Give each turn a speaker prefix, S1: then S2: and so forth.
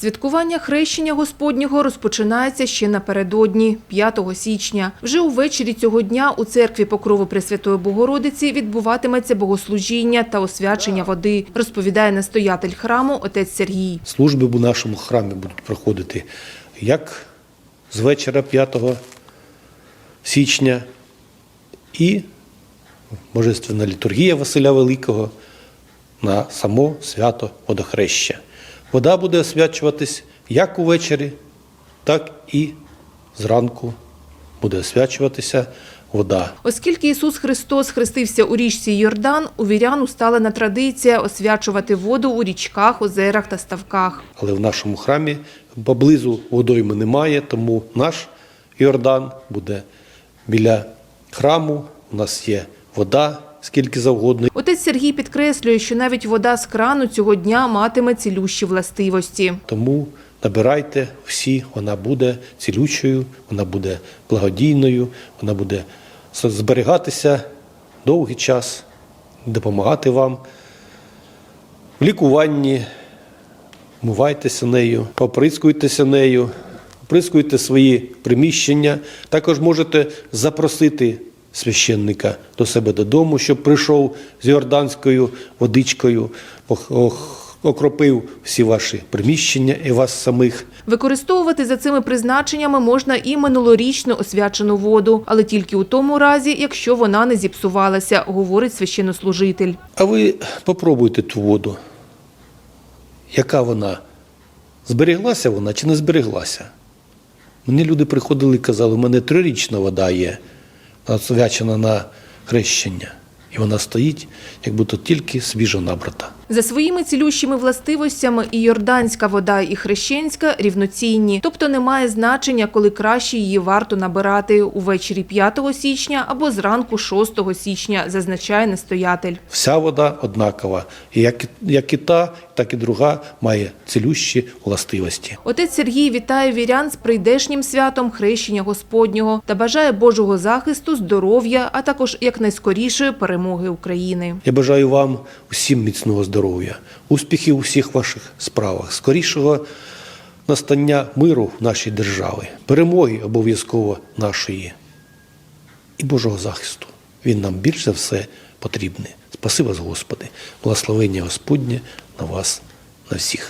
S1: Святкування хрещення Господнього розпочинається ще напередодні, 5 січня. Вже увечері цього дня у церкві Покрову Пресвятої Богородиці відбуватиметься богослужіння та освячення води, розповідає настоятель храму отець Сергій.
S2: Служби в нашому храмі будуть проходити як з вечора 5 січня і Божественна літургія Василя Великого на само свято водохреща. Вода буде освячуватись як увечері, так і зранку буде освячуватися вода.
S1: Оскільки Ісус Христос хрестився у річці Йордан, у вірян усталена традиція освячувати воду у річках, озерах та ставках.
S2: Але в нашому храмі поблизу водойми немає, тому наш Йордан буде біля храму. У нас є вода скільки завгодно.
S1: Отець Сергій підкреслює, що навіть вода з крану цього дня матиме цілющі властивості.
S2: Тому набирайте всі, вона буде цілючою, вона буде благодійною, вона буде зберігатися довгий час, допомагати вам в лікуванні. Мувайтеся нею, оприскуйтеся нею, оприскуйте свої приміщення. Також можете запросити священника до себе додому, щоб прийшов з йорданською водичкою, ох- окропив всі ваші приміщення і вас самих.
S1: Використовувати за цими призначеннями можна і минулорічно освячену воду, але тільки у тому разі, якщо вона не зіпсувалася, говорить священнослужитель.
S2: А ви попробуйте ту воду. Яка вона? Збереглася вона чи не збереглася? Мені люди приходили і казали, у мене трирічна вода є, освячена на хрещення. І вона стоїть, як будто тільки свіжо набрата.
S1: За своїми цілющими властивостями і йорданська вода, і хрещенська рівноцінні, тобто немає значення, коли краще її варто набирати увечері 5 січня або зранку 6 січня, зазначає настоятель.
S2: Вся вода однакова. Як, як і та, так і друга має цілющі властивості.
S1: Отець Сергій вітає вірян з прийдешнім святом хрещення Господнього та бажає Божого захисту, здоров'я, а також якнайскорішої перемоги України.
S2: Я бажаю вам усім міцного здоров'я, успіхів у всіх ваших справах, скорішого настання миру в нашій державі, перемоги обов'язково нашої і Божого захисту. Він нам більше за все потрібний. Спаси вас, Господи, благословення Господнє на вас, на всіх.